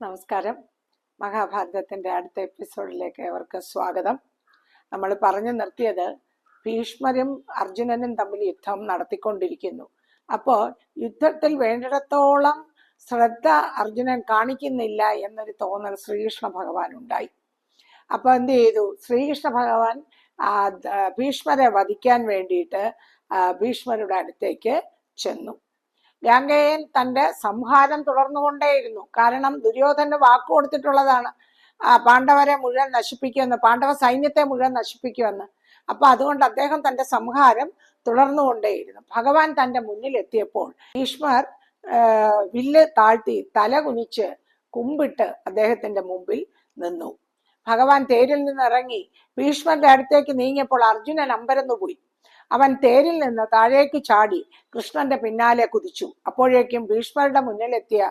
നമസ്കാരം. മഹാഭാരതത്തിന്റെ അടുത്ത എപ്പിസോഡിലേക്ക് അവർക്ക് സ്വാഗതം. നമ്മൾ പറഞ്ഞു നിർത്തിയത് ഭീഷ്മരും അർജുനനും തമ്മിൽ യുദ്ധം നടത്തിക്കൊണ്ടിരിക്കുന്നു. അപ്പോൾ യുദ്ധത്തിൽ വേണ്ടിടത്തോളം ശ്രദ്ധ അർജുനൻ കാണിക്കുന്നില്ല എന്നൊരു തോന്നൽ ശ്രീകൃഷ്ണ ഭഗവാൻ ഉണ്ടായി. അപ്പോൾ എന്ത് ചെയ്തു? ശ്രീകൃഷ്ണ ഭഗവാൻ ഭീഷ്മരെ വധിക്കാൻ വേണ്ടിയിട്ട് ഭീഷ്മരുടെ അടുത്തേക്ക് ചെന്നു. ഗാംഗേയൻ തന്റെ സംഹാരം തുടർന്നുകൊണ്ടേയിരുന്നു. കാരണം ദുര്യോധന് വാക്കു കൊടുത്തിട്ടുള്ളതാണ്. പാണ്ഡവരെ മുഴുവൻ നശിപ്പിക്കുമെന്ന് പാണ്ഡവ സൈന്യത്തെ മുഴുവൻ നശിപ്പിക്കുമെന്ന്. അപ്പൊ അതുകൊണ്ട് അദ്ദേഹം തന്റെ സംഹാരം തുടർന്നുകൊണ്ടേയിരുന്നു. ഭഗവാൻ തന്റെ മുന്നിൽ എത്തിയപ്പോൾ ഭീഷ്മർ വില്ല് താഴ്ത്തി തല കുനിച്ച് കുമ്പിട്ട് അദ്ദേഹത്തിന്റെ മുമ്പിൽ നിന്നു. ഭഗവാൻ തേരിൽ നിന്ന് ഇറങ്ങി ഭീഷ്മന്റെ അടുത്തേക്ക് നീങ്ങിയപ്പോൾ അർജുനൻ അമ്പരന്നു പോയി അവൻ തേരിൽ നിന്ന് താഴേക്ക് ചാടി കൃഷ്ണന്റെ പിന്നാലെ കുതിച്ചു. അപ്പോഴേക്കും ഭീഷ്മരുടെ മുന്നിലെത്തിയ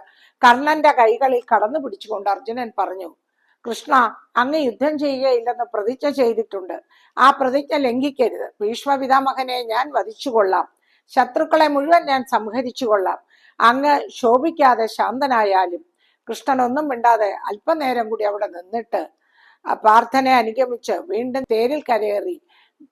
കർണന്റെ കൈകളിൽ കടന്നു പിടിച്ചുകൊണ്ട് അർജുനൻ പറഞ്ഞു കൃഷ്ണ അങ്ങ് യുദ്ധം ചെയ്യുകയില്ലെന്ന് പ്രതിജ്ഞ ചെയ്തിട്ടുണ്ട്. ആ പ്രതിജ്ഞ ലംഘിക്കരുത്. ഭീഷ്മ പിതാമഹനെ ഞാൻ വധിച്ചുകൊള്ളാം. ശത്രുക്കളെ മുഴുവൻ ഞാൻ സംഹരിച്ചുകൊള്ളാം. അങ്ങ് ശോഭിക്കാതെ ശാന്തനായാലും കൃഷ്ണൻ ഒന്നും മിണ്ടാതെ അല്പനേരം കൂടി അവിടെ നിന്നിട്ട് പ്രാർത്ഥനയെ അനുഗമിച്ച് വീണ്ടും തേരിൽ കരയേറി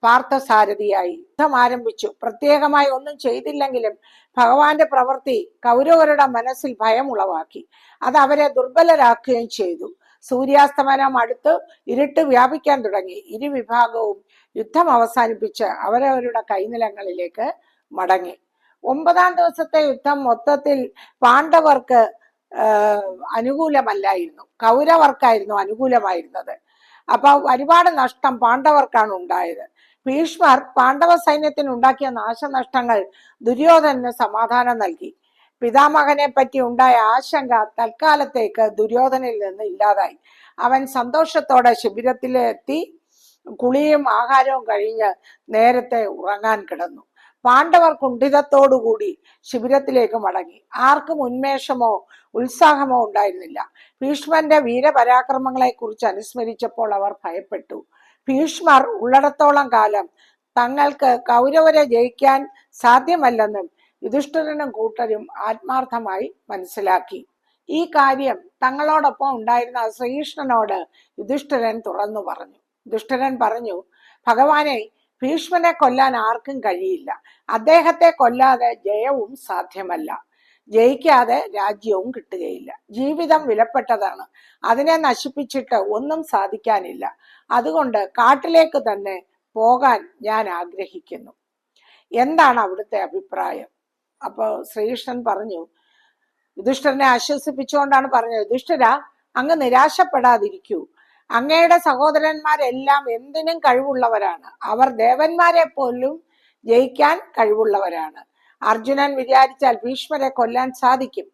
പാർത്ഥസാരഥിയായി. യുദ്ധം ആരംഭിച്ചു. പ്രത്യേകമായി ഒന്നും ചെയ്തില്ലെങ്കിലും ഭഗവാന്റെ പ്രവൃത്തി കൗരവരുടെ മനസ്സിൽ ഭയം ഉളവാക്കി അത് അവരെ ദുർബലരാക്കുകയും ചെയ്തു. സൂര്യാസ്തമനം അടുത്ത് ഇരുട്ട് വ്യാപിക്കാൻ തുടങ്ങി. ഇരുവിഭാഗവും യുദ്ധം അവസാനിപ്പിച്ച് അവരവരുടെ കൈനിലങ്ങളിലേക്ക് മടങ്ങി. ഒമ്പതാം ദിവസത്തെ യുദ്ധം മൊത്തത്തിൽ പാണ്ഡവർക്ക് അനുകൂലമല്ലായിരുന്നു. കൗരവർക്കായിരുന്നു അനുകൂലമായിരുന്നത്. അപ്പൊ ഒരുപാട് നഷ്ടം പാണ്ഡവർക്കാണ് ഉണ്ടായത്. ഭീഷ്മർ പാണ്ഡവ സൈന്യത്തിന് ഉണ്ടാക്കിയ നാശനഷ്ടങ്ങൾ ദുര്യോധനന് സമാധാനം നൽകി. പിതാമഹനെ പറ്റി ഉണ്ടായ ആശങ്ക തൽക്കാലത്തേക്ക് ദുര്യോധനിൽ നിന്ന് ഇല്ലാതായി. അവൻ സന്തോഷത്തോടെ ശിബിരത്തിലെത്തി കുളിയും ആഹാരവും കഴിഞ്ഞ് നേരത്തെ ഉറങ്ങാൻ കിടന്നു. പാണ്ഡവർ കുണ്ഠിതത്തോടുകൂടി ശിബിരത്തിലേക്ക് മടങ്ങി. ആർക്കും ഉന്മേഷമോ ഉത്സാഹമോ ഉണ്ടായിരുന്നില്ല. ഭീഷ്മന്റെ വീരപരാക്രമങ്ങളെ കുറിച്ച് അനുസ്മരിച്ചപ്പോൾ അവർ ഭയപ്പെട്ടു. ഭീഷ്മർ ഉള്ളിടത്തോളം കാലം തങ്ങൾക്ക് കൗരവരെ ജയിക്കാൻ സാധ്യമല്ലെന്നും യുധിഷ്ഠിരനും കൂട്ടരും ആത്മാർത്ഥമായി മനസ്സിലാക്കി. ഈ കാര്യം തങ്ങളോടൊപ്പം ഉണ്ടായിരുന്ന ശ്രീകൃഷ്ണനോട് യുധിഷ്ഠിരൻ തുറന്നു പറഞ്ഞു. യുധിഷ്ഠിരൻ പറഞ്ഞു ഭഗവാനെ ഭീഷ്മനെ കൊല്ലാൻ ആർക്കും കഴിയില്ല. അദ്ദേഹത്തെ കൊല്ലാതെ ജയവും സാധ്യമല്ല. ജയിക്കാതെ രാജ്യവും കിട്ടുകയില്ല. ജീവിതം വിലപ്പെട്ടതാണ്. അതിനെ നശിപ്പിച്ചിട്ട് ഒന്നും സാധിക്കാനില്ല. അതുകൊണ്ട് കാട്ടിലേക്ക് തന്നെ പോകാൻ ഞാൻ ആഗ്രഹിക്കുന്നു. എന്താണ് അവിടുത്തെ അഭിപ്രായം? അപ്പോൾ ശ്രീകൃഷ്ണൻ പറഞ്ഞു യുധിഷ്ഠിരനെ ആശ്വസിപ്പിച്ചുകൊണ്ടാണ് പറഞ്ഞത്. യുധിഷ്ഠിര അങ്ങ് നിരാശപ്പെടാതിരിക്കൂ. അങ്ങയുടെ സഹോദരന്മാരെല്ലാം എന്തിനും കഴിവുള്ളവരാണ്. അവർ ദേവന്മാരെ പോലും ജയിക്കാൻ കഴിവുള്ളവരാണ്. അർജുനൻ വിചാരിച്ചാൽ ഭീഷ്മരെ കൊല്ലാൻ സാധിക്കും.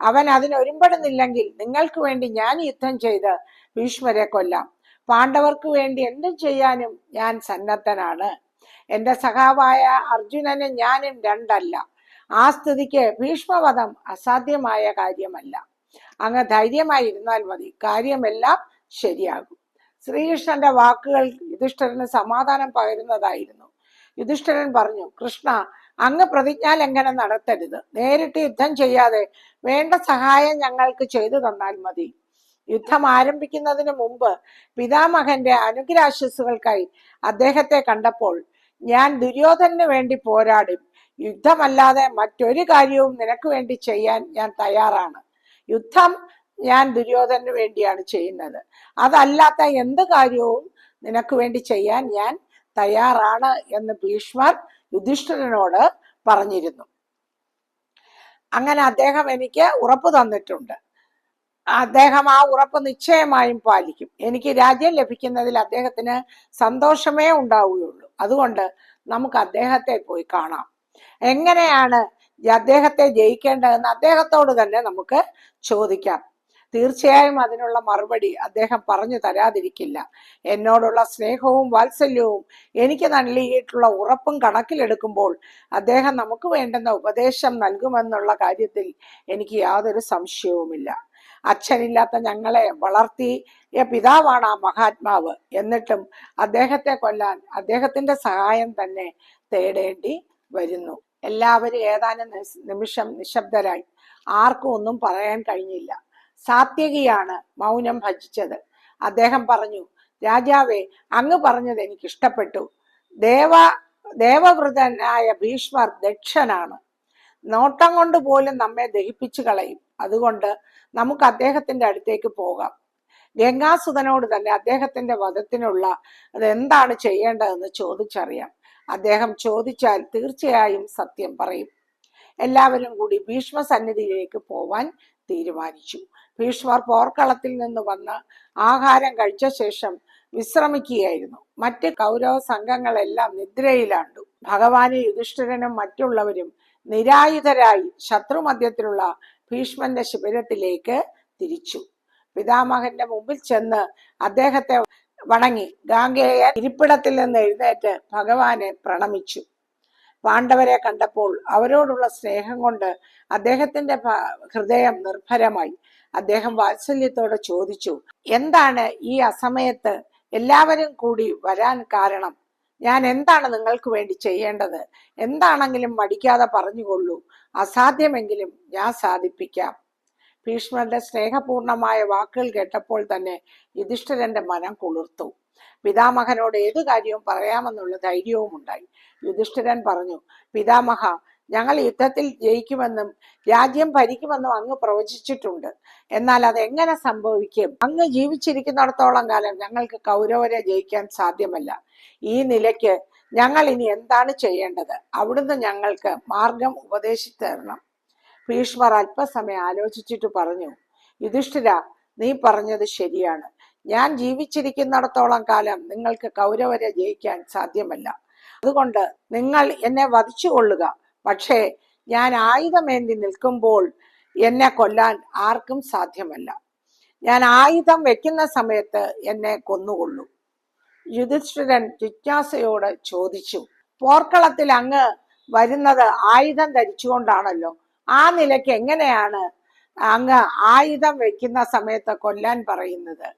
അവൻ അതിന് ഒരുമ്പെടുന്നില്ലെങ്കിൽ നിങ്ങൾക്ക് വേണ്ടി ഞാൻ യുദ്ധം ചെയ്ത് ഭീഷ്മരെ കൊല്ലാം. പാണ്ഡവർക്ക് വേണ്ടി എന്തും ചെയ്യാനും ഞാൻ സന്നദ്ധനാണ്. എന്റെ സഖാവായ അർജുനനും ഞാനും രണ്ടല്ല. ആ സ്ഥിതിക്ക് ഭീഷ്മവധം അസാധ്യമായ കാര്യമല്ല. അങ്ങ് ധൈര്യമായി ഇരുന്നാൽ മതി. കാര്യമെല്ലാം ശരിയാകും. ശ്രീകൃഷ്ണന്റെ വാക്കുകൾ യുധിഷ്ഠിരന് സമാധാനം പകരുന്നതായിരുന്നു. യുധിഷ്ഠരൻ പറഞ്ഞു കൃഷ്ണ അങ്ങ് പ്രതിജ്ഞാലംഘനം നടത്തരുത്. നേരിട്ട് യുദ്ധം ചെയ്യാതെ വേണ്ട സഹായം ഞങ്ങൾക്ക് ചെയ്തു തന്നാൽ മതി. യുദ്ധം ആരംഭിക്കുന്നതിന് മുമ്പ് പിതാമഹന്റെ അനുഗ്രഹാശസ്സുകൾക്കായി അദ്ദേഹത്തെ കണ്ടപ്പോൾ ഞാൻ ദുര്യോധനു വേണ്ടി പോരാടും. യുദ്ധമല്ലാതെ മറ്റൊരു കാര്യവും നിനക്ക് വേണ്ടി ചെയ്യാൻ ഞാൻ തയ്യാറാണ്. യുദ്ധം ഞാൻ ദുര്യോധനന് വേണ്ടിയാണ് ചെയ്യുന്നത്. അതല്ലാത്ത എന്ത് കാര്യവും നിനക്ക് വേണ്ടി ചെയ്യാൻ ഞാൻ തയ്യാറാണ് എന്ന് ഭീഷ്മർ യുധിഷ്ഠിരനോട് പറഞ്ഞിരുന്നു. അങ്ങനെ അദ്ദേഹം എനിക്ക് ഉറപ്പ് തന്നിട്ടുണ്ട്. അദ്ദേഹം ആ ഉറപ്പ് നിശ്ചയമായും പാലിക്കും. എനിക്ക് രാജ്യം ലഭിക്കുന്നതിൽ അദ്ദേഹത്തിന് സന്തോഷമേ ഉണ്ടാവുകയുള്ളൂ. അതുകൊണ്ട് നമുക്ക് അദ്ദേഹത്തെ പോയി കാണാം. എങ്ങനെയാണ് അദ്ദേഹത്തെ ജയിക്കേണ്ടതെന്ന് അദ്ദേഹത്തോട് തന്നെ നമുക്ക് ചോദിക്കാം. തീർച്ചയായും അതിനുള്ള മറുപടി അദ്ദേഹം പറഞ്ഞു തരാതിരിക്കില്ല. എന്നോടുള്ള സ്നേഹവും വാത്സല്യവും എനിക്ക് നൽകിയിട്ടുള്ള ഉറപ്പും കണക്കിലെടുക്കുമ്പോൾ അദ്ദേഹം നമുക്ക് വേണ്ടുന്ന ഉപദേശം നൽകുമെന്നുള്ള കാര്യത്തിൽ എനിക്ക് യാതൊരു സംശയവുമില്ല. അച്ഛനില്ലാത്ത ഞങ്ങളെ വളർത്തിയ പിതാവാണ് ആ മഹാത്മാവ്. എന്നിട്ടും അദ്ദേഹത്തെ കൊല്ലാൻ അദ്ദേഹത്തിന്റെ സഹായം തന്നെ തേടേണ്ടി വരുന്നു. എല്ലാവരും ഏതാനും നിമിഷം നിശബ്ദരായി. ആർക്കും ഒന്നും പറയാൻ കഴിഞ്ഞില്ല. സാത്യകിയാണ് മൗനം ഭജിച്ചത്. അദ്ദേഹം പറഞ്ഞു രാജാവേ അങ്ങ് പറഞ്ഞത് എനിക്ക് ഇഷ്ടപ്പെട്ടു ദേവ ദേവവൃതനായ ഭീഷ്മർ ദക്ഷനാണ്. നോട്ടം കൊണ്ട് പോലും നമ്മെ ദഹിപ്പിച്ചു കളയും. അതുകൊണ്ട് നമുക്ക് അദ്ദേഹത്തിന്റെ അടുത്തേക്ക് പോകാം. ഗംഗാസുതനോട് തന്നെ അദ്ദേഹത്തിന്റെ വധത്തിനുള്ള അത് എന്താണ് ചെയ്യേണ്ടതെന്ന് ചോദിച്ചറിയാം. അദ്ദേഹം ചോദിച്ചാൽ തീർച്ചയായും സത്യം പറയും. എല്ലാവരും കൂടി ഭീഷ്മ സന്നിധിയിലേക്ക് പോവാൻ തീരുമാനിച്ചു. ഭീഷ്മർ പോർക്കളത്തിൽ നിന്ന് വന്ന് ആഹാരം കഴിച്ച ശേഷം വിശ്രമിക്കുകയായിരുന്നു. മറ്റ് കൗരവ സംഘങ്ങളെല്ലാം നിദ്രയിലാണ്ടു. ഭഗവാന് യുധിഷ്ഠിരനും മറ്റുള്ളവരും നിരായുധരായി ശത്രുമധ്യത്തിലുള്ള ഭീഷ്മന്റെ ശിബിരത്തിലേക്ക് തിരിച്ചു. പിതാമഹന്റെ മുമ്പിൽ ചെന്ന് അദ്ദേഹത്തെ വണങ്ങി. ഗാംഗേയ ഇരിപ്പിടത്തിൽ നിന്ന് എഴുന്നേറ്റ് ഭഗവാനെ പ്രണമിച്ചു. പാണ്ഡവരെ കണ്ടപ്പോൾ അവരോടുള്ള സ്നേഹം കൊണ്ട് അദ്ദേഹത്തിന്റെ ഹൃദയം നിർഭരമായി. അദ്ദേഹം വാത്സല്യത്തോടെ ചോദിച്ചു എന്താണ് ഈ അസമയത്ത് എല്ലാവരും കൂടി വരാൻ കാരണം? ഞാൻ എന്താണ് നിങ്ങൾക്ക് വേണ്ടി ചെയ്യേണ്ടത്? എന്താണെങ്കിലും മടിക്കാതെ പറഞ്ഞുകൊള്ളൂ. അസാധ്യമെങ്കിലും ഞാൻ സാധിപ്പിക്കാം. ഭീഷ്മരുടെ സ്നേഹപൂർണമായ വാക്കുകൾ കേട്ടപ്പോൾ തന്നെ യുധിഷ്ഠിരന്റെ മനം കുളിർത്തു. പിതാമഹനോട് ഏതു കാര്യവും പറയാമെന്നുള്ള ധൈര്യവും ഉണ്ടായി. യുധിഷ്ഠിരൻ പറഞ്ഞു പിതാമഹ ഞങ്ങൾ യുദ്ധത്തിൽ ജയിക്കുമെന്നും രാജ്യം ഭരിക്കുമെന്നും അങ്ങ് പ്രവചിച്ചിട്ടുണ്ട്. എന്നാൽ അത് എങ്ങനെ സംഭവിക്കും? അങ്ങ് ജീവിച്ചിരിക്കുന്നിടത്തോളം കാലം ഞങ്ങൾക്ക് കൗരവരെ ജയിക്കാൻ സാധ്യമല്ല. ഈ നിലയ്ക്ക് ഞങ്ങൾ ഇനി എന്താണ് ചെയ്യേണ്ടത്? അവിടുന്ന് ഞങ്ങൾക്ക് മാർഗം ഉപദേശിച്ചു തരണം. ഭീഷ്മർ അല്പസമയം ആലോചിച്ചിട്ട് പറഞ്ഞു യുധിഷ്ഠിര നീ പറഞ്ഞത് ശരിയാണ്. ഞാൻ ജീവിച്ചിരിക്കുന്നിടത്തോളം കാലം നിങ്ങൾക്ക് കൗരവരെ ജയിക്കാൻ സാധ്യമല്ല. അതുകൊണ്ട് നിങ്ങൾ എന്നെ വധിച്ചുകൊള്ളുക പക്ഷേ ഞാൻ ആയുധമേന്തി നിൽക്കുമ്പോൾ എന്നെ കൊല്ലാൻ ആർക്കും സാധ്യമല്ല. ഞാൻ ആയുധം വെക്കുന്ന സമയത്ത് എന്നെ കൊന്നുകൊള്ളൂ. യുധിഷ്ഠിരൻ ജിജ്ഞാസയോട് ചോദിച്ചു പോർക്കളത്തിൽ അങ്ങ് വരുന്നത് ആയുധം ധരിച്ചുകൊണ്ടാണല്ലോ. ആ നിലയ്ക്ക് എങ്ങനെയാണ് അങ്ങ് ആയുധം വെക്കുന്ന സമയത്ത് കൊല്ലാൻ പറയുന്നത്?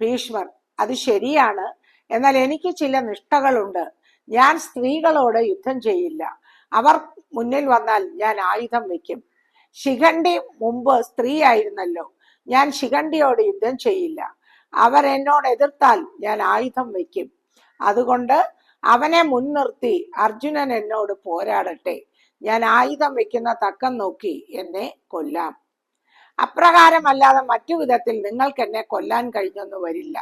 ഭീഷ്മർ അത് ശരിയാണ്. എന്നാൽ എനിക്ക് ചില നിഷ്ഠകളുണ്ട്. ഞാൻ സ്ത്രീകളോട് യുദ്ധം ചെയ്യില്ല. അവർ മുന്നിൽ വന്നാൽ ഞാൻ ആയുധം വെക്കും. ശിഖണ്ഡി മുമ്പ് സ്ത്രീ ആയിരുന്നല്ലോ. ഞാൻ ശിഖണ്ഡിയോട് യുദ്ധം ചെയ്യില്ല. അവർ എന്നോട് എതിർത്താൽ ഞാൻ ആയുധം വെക്കും. അതുകൊണ്ട് അവനെ മുൻനിർത്തി അർജുനൻ എന്നോട് പോരാടട്ടെ. ഞാൻ ആയുധം വെക്കുന്ന തക്കം നോക്കി എന്നെ കൊല്ലാം. അപ്രകാരമല്ലാതെ മറ്റു വിധത്തിൽ നിങ്ങൾക്ക് എന്നെ കൊല്ലാൻ കഴിഞ്ഞൊന്നും വരില്ല.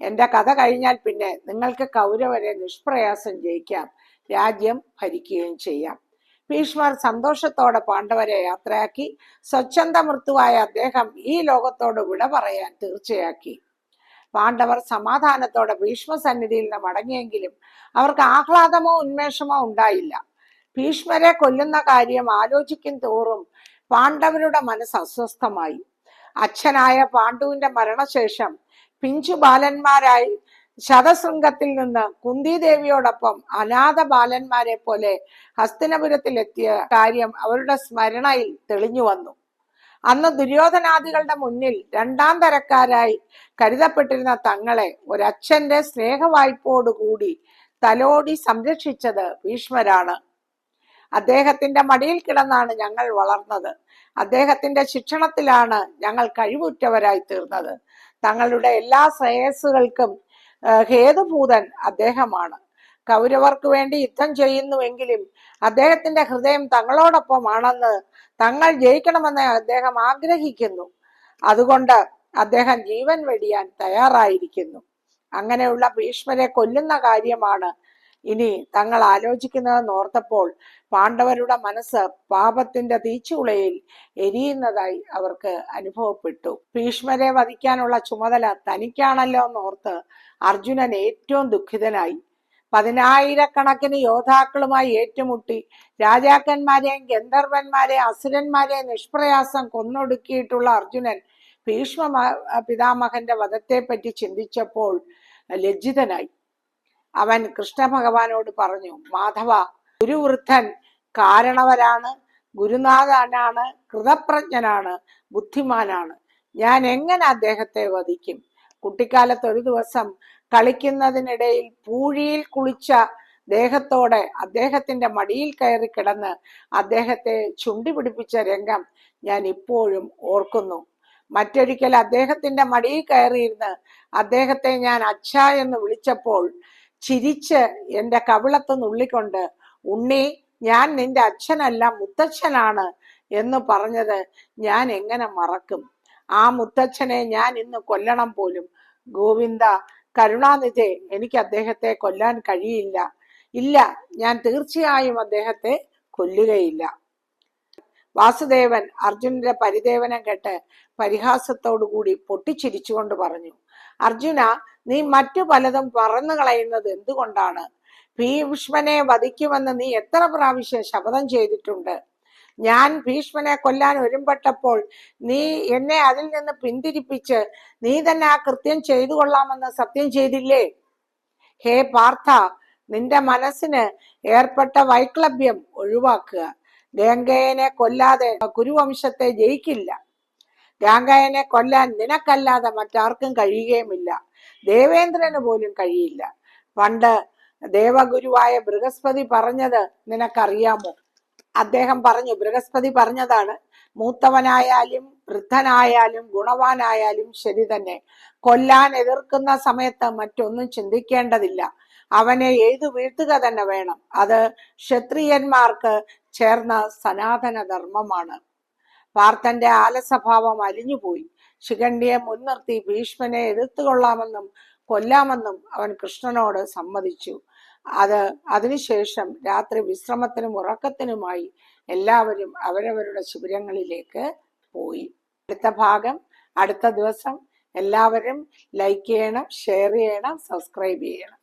എന്റെ കഥ കഴിഞ്ഞാൽ പിന്നെ നിങ്ങൾക്ക് കൗരവരെ നിഷ്പ്രയാസം ജയിക്കാം രാജ്യം ഭരിക്കുകയും ചെയ്യാം. ഭീഷ്മർ സന്തോഷത്തോടെ പാണ്ഡവരെ യാത്രയാക്കി സ്വച്ഛന്ത മൃത്തുവായ അദ്ദേഹം ഈ ലോകത്തോട് വിട പറയാൻ തീർച്ചയാക്കി. പാണ്ഡവർ സമാധാനത്തോടെ ഭീഷ്മ സന്നിധിയിൽ നിന്ന് മടങ്ങിയെങ്കിലും അവർക്ക് ആഹ്ലാദമോ ഉന്മേഷമോ ഉണ്ടായില്ല. ഭീഷ്മരെ കൊല്ലുന്ന കാര്യം ആലോചിക്കും തോറും പാണ്ഡവരുടെ മനസ്സ് അസ്വസ്ഥമായി. അച്ഛനായ പാണ്ഡുവിന്റെ മരണശേഷം പിഞ്ചു ബാലന്മാരായി ശതശൃംഗത്തിൽ നിന്ന് കുന്തിദേവിയോടൊപ്പം അനാഥ ബാലന്മാരെ പോലെ ഹസ്തിനപുരത്തിൽ എത്തിയ കാര്യം അവരുടെ സ്മരണയിൽ തെളിഞ്ഞു വന്നു. അന്ന് ദുര്യോധനാദികളുടെ മുന്നിൽ രണ്ടാം തരക്കാരായി കരുതപ്പെട്ടിരുന്ന തങ്ങളെ ഒരച്ഛന്റെ സ്നേഹവായ്പോടുകൂടി തലോടി സംരക്ഷിച്ചത് ഭീഷ്മരാണ്. അദ്ദേഹത്തിന്റെ മടിയിൽ കിടന്നാണ് ഞങ്ങൾ വളർന്നത്. അദ്ദേഹത്തിന്റെ ശിക്ഷണത്തിലാണ് ഞങ്ങൾ കഴിവുറ്റവരായി തീർന്നത്. തങ്ങളുടെ എല്ലാ ശ്രേയസ്സുകൾക്കും ഹേതുഭൂതൻ അദ്ദേഹമാണ്. കൗരവർക്ക് വേണ്ടി യുദ്ധം ചെയ്യുന്നുവെങ്കിലും അദ്ദേഹത്തിന്റെ ഹൃദയം തങ്ങളോടൊപ്പമാണെന്ന് തങ്ങൾ ജയിക്കണമെന്ന് അദ്ദേഹം ആഗ്രഹിക്കുന്നു. അതുകൊണ്ട് അദ്ദേഹം ജീവൻ വെടിയാൻ തയ്യാറായിരിക്കുന്നു. അങ്ങനെയുള്ള ഭീഷ്മരെ കൊല്ലുന്ന കാര്യമാണ് ഇനി തങ്ങൾ ആലോചിക്കുന്നതെന്ന് ഓർത്തപ്പോൾ പാണ്ഡവരുടെ മനസ്സ് പാപത്തിന്റെ തീച്ചുളയിൽ എരിയുന്നതായി അവർക്ക് അനുഭവപ്പെട്ടു. ഭീഷ്മരെ വധിക്കാനുള്ള ചുമതല തനിക്കാണല്ലോ എന്നോർത്ത് അർജുനൻ ഏറ്റവും ദുഃഖിതനായി. പതിനായിരക്കണക്കിന് യോദ്ധാക്കളുമായി ഏറ്റുമുട്ടി രാജാക്കന്മാരെയും ഗന്ധർവന്മാരെയും അസുരന്മാരെയും നിഷ്പ്രയാസം കൊന്നൊടുക്കിയിട്ടുള്ള അർജുനൻ ഭീഷ്മ പിതാമഹന്റെ വധത്തെപ്പറ്റി ചിന്തിച്ചപ്പോൾ ലജ്ജിതനായി. അവൻ കൃഷ്ണ ഭഗവാനോട് പറഞ്ഞു മാധവ ഗുരുവൃദ്ധൻ കാരണവരാണ് ഗുരുനാഥനാണ് കൃതപ്രജ്ഞനാണ് ബുദ്ധിമാനാണ്. ഞാൻ എങ്ങനെ അദ്ദേഹത്തെ വധിക്കും? കുട്ടിക്കാലത്ത് ഒരു ദിവസം കളിക്കുന്നതിനിടയിൽ പൂഴിയിൽ കുളിച്ച ദേഹത്തോടെ അദ്ദേഹത്തിന്റെ മടിയിൽ കയറി കിടന്ന് അദ്ദേഹത്തെ ചുണ്ടി പിടിപ്പിച്ച രംഗം ഞാൻ ഇപ്പോഴും ഓർക്കുന്നു. മറ്റൊരിക്കൽ അദ്ദേഹത്തിന്റെ മടിയിൽ കയറിയിരുന്ന് അദ്ദേഹത്തെ ഞാൻ അച്ഛ എന്ന് വിളിച്ചപ്പോൾ ചിരിച്ച് എന്റെ കവിളത്ത് നുള്ളിക്കൊണ്ട് ഉണ്ണി ഞാൻ നിന്റെ അച്ഛനല്ല മുത്തച്ഛനാണ് എന്ന് പറഞ്ഞത് ഞാൻ എങ്ങനെ മറക്കും? ആ മുത്തച്ഛനെ ഞാൻ ഇന്ന് കൊല്ലണം പോലും. ഗോവിന്ദ കരുണാനിധി എനിക്ക് അദ്ദേഹത്തെ കൊല്ലാൻ കഴിയില്ല. ഇല്ല ഞാൻ തീർച്ചയായും അദ്ദേഹത്തെ കൊല്ലുകയില്ല വാസുദേവൻ അർജുനന്റെ പരിദേവനം കേട്ട് പരിഹാസത്തോടുകൂടി പൊട്ടിച്ചിരിച്ചുകൊണ്ട് പറഞ്ഞു അർജുന നീ മറ്റു പലതും പറന്നു കളയുന്നത് എന്തുകൊണ്ടാണ്? ഭീഷ്മനെ വധിക്കുമെന്ന് നീ എത്ര പ്രാവശ്യം ശപഥം ചെയ്തിട്ടുണ്ട്? ഞാൻ ഭീഷ്മനെ കൊല്ലാൻ ഒരുമ്പെട്ടപ്പോൾ നീ എന്നെ അതിൽ നിന്ന് പിന്തിരിപ്പിച്ച് നീ തന്നെ ആ കൃത്യം ചെയ്തു കൊള്ളാമെന്ന് സത്യം ചെയ്തില്ലേ? ഹേ പാർത്ഥ നിന്റെ മനസ്സിന് ഏർപ്പെട്ട വൈക്ലഭ്യം ഒഴിവാക്കുക. ഗംഗയനെ കൊല്ലാതെ കുരുവംശത്തെ ജയിക്കില്ല. ഗാംഗയനെ കൊല്ലാൻ നിനക്കല്ലാതെ മറ്റാർക്കും കഴിയുകയുമില്ല. ദേവേന്ദ്രന് പോലും കഴിയില്ല. പണ്ട് ദേവഗുരുവായ ബൃഹസ്പതി പറഞ്ഞത് നിനക്കറിയാമോ? അദ്ദേഹം പറഞ്ഞു ബൃഹസ്പതി പറഞ്ഞതാണ് മൂത്തവനായാലും വൃദ്ധനായാലും ഗുണവാനായാലും ശരി തന്നെ. കൊല്ലാൻ എതിർക്കുന്ന സമയത്ത് മറ്റൊന്നും ചിന്തിക്കേണ്ടതില്ല. അവനെ എഴുതു വീഴ്ത്തുക തന്നെ വേണം. അത് ക്ഷത്രിയന്മാർക്ക് ചേർന്ന സനാതന ധർമ്മമാണ് പാർത്ഥന്റെ ആലസ്വഭാവം അലിഞ്ഞുപോയി. ശിഖണ്ഡിയെ മുൻനിർത്തി ഭീഷ്മനെ എതിർത്തുകൊള്ളാമെന്നും കൊല്ലാമെന്നും അവൻ കൃഷ്ണനോട് സമ്മതിച്ചു. അത് അതിനുശേഷം രാത്രി വിശ്രമത്തിനും ഉറക്കത്തിനുമായി എല്ലാവരും അവരവരുടെ ശിബിരങ്ങളിലേക്ക് പോയി. അടുത്ത ഭാഗം അടുത്ത ദിവസം എല്ലാവരും ലൈക്ക് ചെയ്യണം ഷെയർ ചെയ്യണം സബ്സ്ക്രൈബ് ചെയ്യണം.